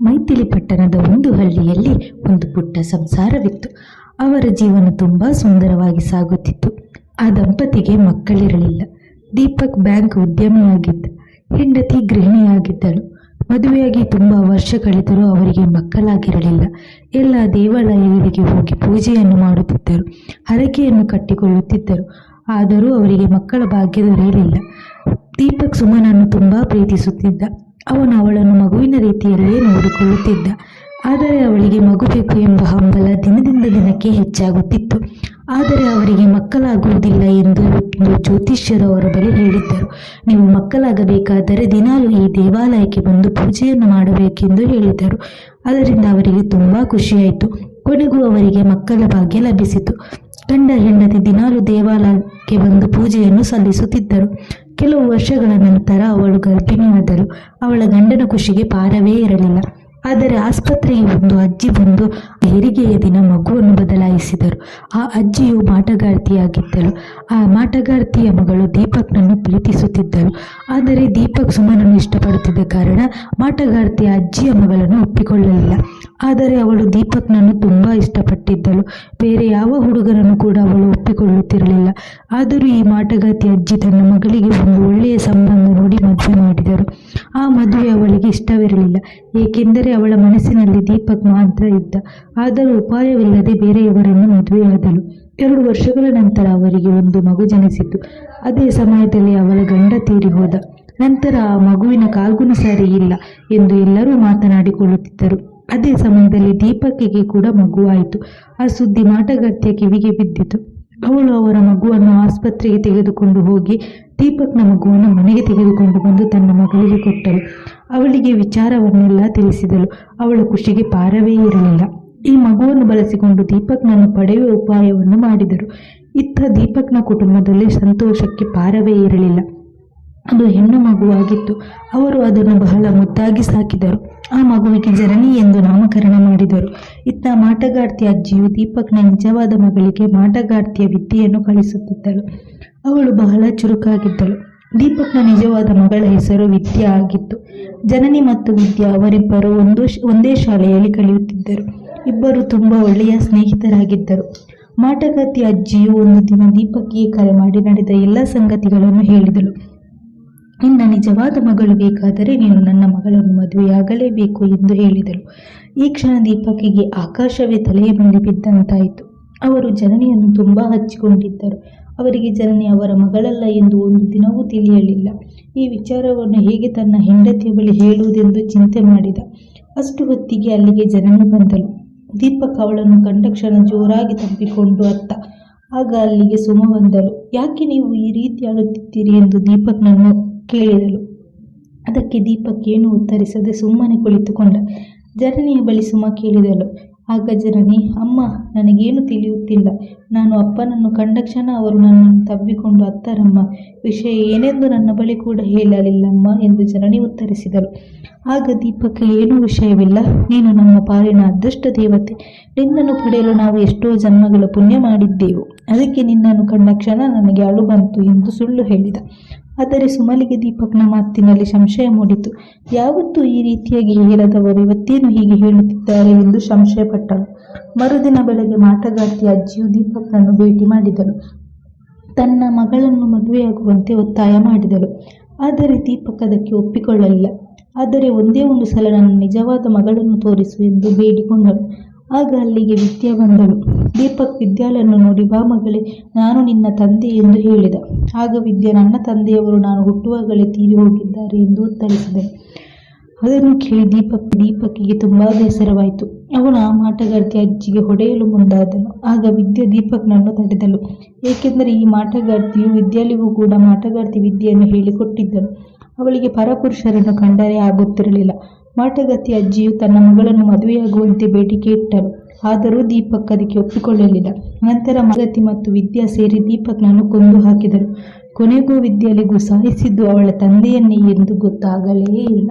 ಮೈಥಿಲಿ ಪಟ್ಟಣದ ಒಂದು ಹಳ್ಳಿಯಲ್ಲಿ ಒಂದು ಪುಟ್ಟ ಸಂಸಾರವಿತ್ತು. ಅವರ ಜೀವನ ತುಂಬ ಸುಂದರವಾಗಿ ಸಾಗುತ್ತಿತ್ತು. ಆ ದಂಪತಿಗೆ ಮಕ್ಕಳಿರಲಿಲ್ಲ. ದೀಪಕ್ ಬ್ಯಾಂಕ್ ಉದ್ಯಮಿಯಾಗಿದ್ದ, ಹೆಂಡತಿ ಗೃಹಿಣಿಯಾಗಿದ್ದಳು. ಮದುವೆಯಾಗಿ ತುಂಬ ವರ್ಷ ಕಳೆದರೂ ಅವರಿಗೆ ಮಕ್ಕಳಾಗಿರಲಿಲ್ಲ. ಎಲ್ಲ ದೇವಾಲಯಗಳಿಗೆ ಹೋಗಿ ಪೂಜೆಯನ್ನು ಮಾಡುತ್ತಿದ್ದರು. ಹರಕೆಯನ್ನು ಕಟ್ಟಿಕೊಳ್ಳುತ್ತಿದ್ದರು. ಆದರೂ ಅವರಿಗೆ ಮಕ್ಕಳ ಭಾಗ್ಯ ದೊರೆಯಲಿಲ್ಲ. ದೀಪಕ್ ಸುಮನನ್ನು ತುಂಬ ಪ್ರೀತಿಸುತ್ತಿದ್ದ. ಅವನು ಅವಳನ್ನು ಮಗುವಿನ ರೀತಿಯಲ್ಲೇ ನೋಡಿಕೊಳ್ಳುತ್ತಿದ್ದ. ಆದರೆ ಅವಳಿಗೆ ಮಗು ಬೇಕು ಎಂಬ ಹಂಬಲ ದಿನದಿಂದ ದಿನಕ್ಕೆ ಹೆಚ್ಚಾಗುತ್ತಿತ್ತು. ಆದರೆ ಅವರಿಗೆ ಮಕ್ಕಳಾಗುವುದಿಲ್ಲ ಎಂದು ಜ್ಯೋತಿಷ್ಯರವರು ಬಳಿ ಹೇಳಿದ್ದರು. ನೀವು ಮಕ್ಕಳಾಗಬೇಕಾದರೆ ದಿನಾಲು ಈ ದೇವಾಲಯಕ್ಕೆ ಬಂದು ಪೂಜೆಯನ್ನು ಮಾಡಬೇಕೆಂದು ಹೇಳಿದರು. ಅದರಿಂದ ಅವರಿಗೆ ತುಂಬ ಖುಷಿಯಾಯಿತು. ಕೊನೆಗೂ ಅವರಿಗೆ ಮಕ್ಕಳ ಭಾಗ್ಯ ಲಭಿಸಿತು. ಗಂಡ ಹೆಂಡತಿ ದಿನಾಲು ದೇವಾಲಯಕ್ಕೆ ಬಂದು ಪೂಜೆಯನ್ನು ಸಲ್ಲಿಸುತ್ತಿದ್ದರು. ಕೆಲವು ವರ್ಷಗಳ ನಂತರ ಅವಳು ಗರ್ಭಿಣಿಯಾದಳು. ಅವಳ ಗಂಡನ ಖುಷಿಗೆ ಪಾರವೇ ಇರಲಿಲ್ಲ. ಆದರೆ ಆಸ್ಪತ್ರೆಗೆ ಒಂದು ಅಜ್ಜಿ ಬಂದು ಹೆರಿಗೆಯ ದಿನ ಮಗುವನ್ನು ಬದಲಾಯಿಸಿದರು. ಆ ಅಜ್ಜಿಯು ಮಾಟಗಾರ್ತಿಯಾಗಿದ್ದಳು. ಆ ಮಾಟಗಾರ್ತಿಯ ಮಗಳು ದೀಪಕ್ನನ್ನು ಪ್ರೀತಿಸುತ್ತಿದ್ದಳು. ಆದರೆ ದೀಪಕ್ ಸುಮನನ್ನು ಇಷ್ಟಪಡುತ್ತಿದ್ದ ಕಾರಣ ಮಾಟಗಾರ್ತಿಯ ಅಜ್ಜಿಯ ಮಗಳನ್ನು ಒಪ್ಪಿಕೊಳ್ಳಲಿಲ್ಲ. ಆದರೆ ಅವಳು ದೀಪಕ್ನನ್ನು ತುಂಬ ಇಷ್ಟಪಟ್ಟಿದ್ದಳು. ಬೇರೆ ಯಾವ ಹುಡುಗರನ್ನು ಕೂಡ ಅವಳು ಒಪ್ಪಿಕೊಳ್ಳುತ್ತಿರಲಿಲ್ಲ. ಆದರೂ ಈ ಮಾಟಗಾರ್ತಿ ಅಜ್ಜಿ ತನ್ನ ಮಗಳಿಗೆ ಒಂದು ಒಳ್ಳೆಯ ಸಂಬಂಧ ನೋಡಿ ಮದುವೆ ಮಾಡಿದರು. ಆ ಮದುವೆ ಅವಳಿಗೆ ಇಷ್ಟವಿರಲಿಲ್ಲ. ಏಕೆಂದರೆ ಅವಳ ಮನಸ್ಸಿನಲ್ಲಿ ದೀಪಕ್ ಮಾತ್ರ ಇದ್ದ. ಆದರೂ ಉಪಾಯವಿಲ್ಲದೆ ಬೇರೆಯವರನ್ನು ಮದುವೆಯಾದಳು. ಎರಡು ವರ್ಷಗಳ ನಂತರ ಅವರಿಗೆ ಒಂದು ಮಗು ಜನಿಸಿತು. ಅದೇ ಸಮಯದಲ್ಲಿ ಅವಳ ಗಂಡ ತೀರಿ ಹೋದ. ನಂತರ ಆ ಮಗುವಿನ ಕಾಲ್ಗುಣ ಸರಿ ಇಲ್ಲ ಎಂದು ಎಲ್ಲರೂ ಮಾತನಾಡಿಕೊಳ್ಳುತ್ತಿದ್ದರು. ಅದೇ ಸಮಯದಲ್ಲಿ ದೀಪಕ್ಕಿಗೆ ಕೂಡ ಮಗುವಾಯಿತು ಆ ಸುದ್ದಿ ಮಾಟಗಾರ್ತಿಯ ಕಿವಿಗೆ ಬಿದ್ದಿತು. ಅವಳು ಅವರ ಮಗುವನ್ನು ಆಸ್ಪತ್ರೆಗೆ ತೆಗೆದುಕೊಂಡು ಹೋಗಿ ದೀಪಕ್ನ ಮಗುವನ್ನು ಮನೆಗೆ ತೆಗೆದುಕೊಂಡು ಬಂದು ತನ್ನ ಮಗಳಿಗೆ ಕೊಟ್ಟಳು. ಅವಳಿಗೆ ವಿಚಾರವನ್ನೆಲ್ಲ ತಿಳಿಸಿದಳು. ಅವಳ ಖುಷಿಗೆ ಪಾರವೇ ಇರಲಿಲ್ಲ. ಈ ಮಗುವನ್ನು ಬಳಸಿಕೊಂಡು ದೀಪಕ್ನನ್ನು ಪಡೆಯುವ ಉಪಾಯವನ್ನು ಮಾಡಿದರು. ಇತ್ತ ದೀಪಕ್ನ ಕುಟುಂಬದಲ್ಲಿ ಸಂತೋಷಕ್ಕೆ ಪಾರವೇ ಇರಲಿಲ್ಲ. ಅದು ಹೆಣ್ಣು ಮಗುವಾಗಿತ್ತು. ಅವರು ಅದನ್ನು ಬಹಳ ಮುದ್ದಾಗಿ ಸಾಕಿದರು. ಆ ಮಗುವಿಗೆ ಜನನಿ ಎಂದು ನಾಮಕರಣ ಮಾಡಿದರು. ಇತ್ತ ಮಾಟಗಾರ್ತಿ ಅಜ್ಜಿಯು ದೀಪಕ್ನ ನಿಜವಾದ ಮಗಳಿಗೆ ಮಾಟಗಾರ್ತಿಯ ವಿದ್ಯೆಯನ್ನು ಕಲಿಸುತ್ತಿದ್ದಳು ಅವಳು ಬಹಳ ಚುರುಕಾಗಿದ್ದಳು. ದೀಪಕ್ನ ನಿಜವಾದ ಮಗಳ ಹೆಸರು ವಿದ್ಯಾ ಆಗಿತ್ತು. ಜನನಿ ಮತ್ತು ವಿದ್ಯಾ ಅವರಿಬ್ಬರು ಒಂದು ಒಂದೇ ಶಾಲೆಯಲ್ಲಿ ಕಲಿಯುತ್ತಿದ್ದರು. ಇಬ್ಬರು ತುಂಬ ಒಳ್ಳೆಯ ಸ್ನೇಹಿತರಾಗಿದ್ದರು. ಮಾಟಗಾರ್ತಿ ಅಜ್ಜಿಯು ಒಂದು ದಿನ ದೀಪಕ್ಕಿಗೆ ಕರೆ ಮಾಡಿ ನಡೆದ ಎಲ್ಲ ಸಂಗತಿಗಳನ್ನು ಹೇಳಿದಳು. ನಿನ್ನ ನಿಜವಾದ ಮಗಳು ಬೇಕಾದರೆ ನೀನು ನನ್ನ ಮಗಳನ್ನು ಮದುವೆಯಾಗಲೇಬೇಕು ಎಂದು ಹೇಳಿದರು ಈ ಕ್ಷಣ ದೀಪಕಿಗೆ ಆಕಾಶವೇ ತಲೆಯ ಮೇಲೆ ಬಿದ್ದಂತಾಯಿತು. ಅವರು ಜನನಿಯನ್ನು ತುಂಬ ಹಚ್ಚಿಕೊಂಡಿದ್ದರು. ಅವರಿಗೆ ಜನನಿ ಅವರ ಮಗಳಲ್ಲ ಎಂದು ಒಂದು ದಿನವೂ ತಿಳಿಯಲಿಲ್ಲ. ಈ ವಿಚಾರವನ್ನು ಹೇಗೆ ತನ್ನ ಹೆಂಡತಿಯ ಬಳಿ ಹೇಳುವುದೆಂದು ಚಿಂತೆ ಮಾಡಿದ. ಅಷ್ಟು ಹೊತ್ತಿಗೆ ಅಲ್ಲಿಗೆ ಜನನಿ ಬಂದಳು. ದೀಪಕ್ ಅವಳನ್ನು ಕಂಡ ಕ್ಷಣ ಜೋರಾಗಿ ತಪ್ಪಿಕೊಂಡು ಅತ್ತ. ಆಗ ಅಲ್ಲಿಗೆ ಸುಮ ಬಂದಳು. ಯಾಕೆ ನೀವು ಈ ರೀತಿ ಆಡುತ್ತಿದ್ದೀರಿ ಎಂದು ದೀಪಕ್ನನ್ನು ಕೇಳಿದಳು. ಅದಕ್ಕೆ ದೀಪಕ್ ಏನು ಉತ್ತರಿಸದೆ ಸುಮ್ಮನೆ ಕುಳಿತುಕೊಂಡ. ಜರನಿಯ ಬಳಿ ಸುಮ ಕೇಳಿದಳು. ಆಗ ಜರನಿ, ಅಮ್ಮ, ನನಗೇನು ತಿಳಿಯುತ್ತಿಲ್ಲ. ನಾನು ಅಪ್ಪನನ್ನು ಕಂಡ ಕ್ಷಣ ಅವರು ನನ್ನನ್ನು ತಬ್ಬಿಕೊಂಡು, ಅತ್ತರಮ್ಮ, ವಿಷಯ ಏನೆಂದು ನನ್ನ ಬಳಿ ಕೂಡ ಹೇಳಲಿಲ್ಲಮ್ಮ ಎಂದು ಜನನಿ ಉತ್ತರಿಸಿದಳು. ಆಗ ದೀಪಕ್, ಏನೂ ವಿಷಯವಿಲ್ಲ. ನೀನು ನಮ್ಮ ಪಾಲಿನ ಅದೃಷ್ಟ ದೇವತೆ. ನಿನ್ನನ್ನು ಪಡೆಯಲು ನಾವು ಎಷ್ಟೋ ಜನ್ಮಗಳ ಪುಣ್ಯ ಮಾಡಿದ್ದೆವು. ಅದಕ್ಕೆ ನಿನ್ನನ್ನು ಕಂಡ ಕ್ಷಣ ನನಗೆ ಅಳು ಬಂತು ಎಂದು ಸುಳ್ಳು ಹೇಳಿದ. ಆದರೆ ಸುಮಲಿಗೆ ದೀಪಕ್ನ ಮಾತಿನಲ್ಲಿ ಸಂಶಯ ಮೂಡಿತು. ಯಾವತ್ತೂ ಈ ರೀತಿಯಾಗಿ ಹೇಳದವರು ಇವತ್ತೇನು ಹೀಗೆ ಹೇಳುತ್ತಿದ್ದಾರೆ ಎಂದು ಸಂಶಯಪಟ್ಟಳು ಮರುದಿನ ಬೆಳಗ್ಗೆ ಮಾಟಗಾರ್ತಿ ಅಜ್ಜಿಯು ದೀಪಕ್ನನ್ನು ಭೇಟಿ ಮಾಡಿದಳು. ತನ್ನ ಮಗಳನ್ನು ಮದುವೆಯಾಗುವಂತೆ ಒತ್ತಾಯ ಮಾಡಿದಳು. ಆದರೆ ದೀಪಕ್ ಅದಕ್ಕೆ ಒಪ್ಪಿಕೊಳ್ಳಲಿಲ್ಲ. ಆದರೆ ಒಂದೇ ಒಂದು ಸಲ ನನ್ನ ನಿಜವಾದ ಮಗಳನ್ನು ತೋರಿಸು ಎಂದು ಬೇಡಿಕೊಂಡಳು. ಆಗ ಅಲ್ಲಿಗೆ ವಿದ್ಯಾ ಬಂದಳು. ದೀಪಕ್, ವಿದ್ಯಾಳನ್ನು ನೋಡಿ, ಬಾ ಮಗಳೇ, ನಾನು ನಿನ್ನ ತಂದೆ ಎಂದು ಹೇಳಿದ. ಆಗ ವಿದ್ಯಾ, ನನ್ನ ತಂದೆಯವರು ನಾನು ಹುಟ್ಟುವಾಗಲೇ ತೀರಿ ಹೋಗಿದ್ದಾರೆ ಎಂದು ಉತ್ತರಿಸಿದೆ. ಅದನ್ನು ಕೇಳಿ ದೀಪಕ್ ದೀಪಕ್ಕಿಗೆ ತುಂಬ ಬೇಸರವಾಯಿತು. ಅವನು ಆ ಮಾಟಗಾರ್ತಿ ಅಜ್ಜಿಗೆ ಹೊಡೆಯಲು ಮುಂದಾದನು. ಆಗ ವಿದ್ಯೆ ದೀಪಕ್ನನ್ನು ತಡೆದಳು. ಏಕೆಂದರೆ ಈ ಮಾಟಗಾರ್ತಿಯು ವಿದ್ಯಾಳಿಗೂ ಕೂಡ ಮಾಟಗಾರ್ತಿ ವಿದ್ಯೆಯನ್ನು ಹೇಳಿಕೊಟ್ಟಿದ್ದನು. ಅವಳಿಗೆ ಪರಪುರುಷರನ್ನು ಕಂಡರೆ ಆಗುತ್ತಿರಲಿಲ್ಲ. ಮಾಟಗಾರ್ತಿ ಅಜ್ಜಿಯು ತನ್ನ ಮಗಳನ್ನು ಮದುವೆಯಾಗುವಂತೆ ಬೇಡಿಕೆ ಇಟ್ಟರು ಆದರೂ ದೀಪಕ್ ಅದಕ್ಕೆ ಒಪ್ಪಿಕೊಳ್ಳಲಿಲ್ಲ. ನಂತರ ಮಾಟಗತಿ ಮತ್ತು ವಿದ್ಯಾ ಸೇರಿ ದೀಪಕ್ನನ್ನು ಕೊಂದು ಹಾಕಿದರು. ಕೊನೆಗೂ ವಿದ್ಯಾಲಿಗೂ ಸಹಿಸಿದ್ದು ಅವಳ ತಂದೆಯನ್ನೇ ಎಂದು ಗೊತ್ತಾಗಲೇ ಇಲ್ಲ.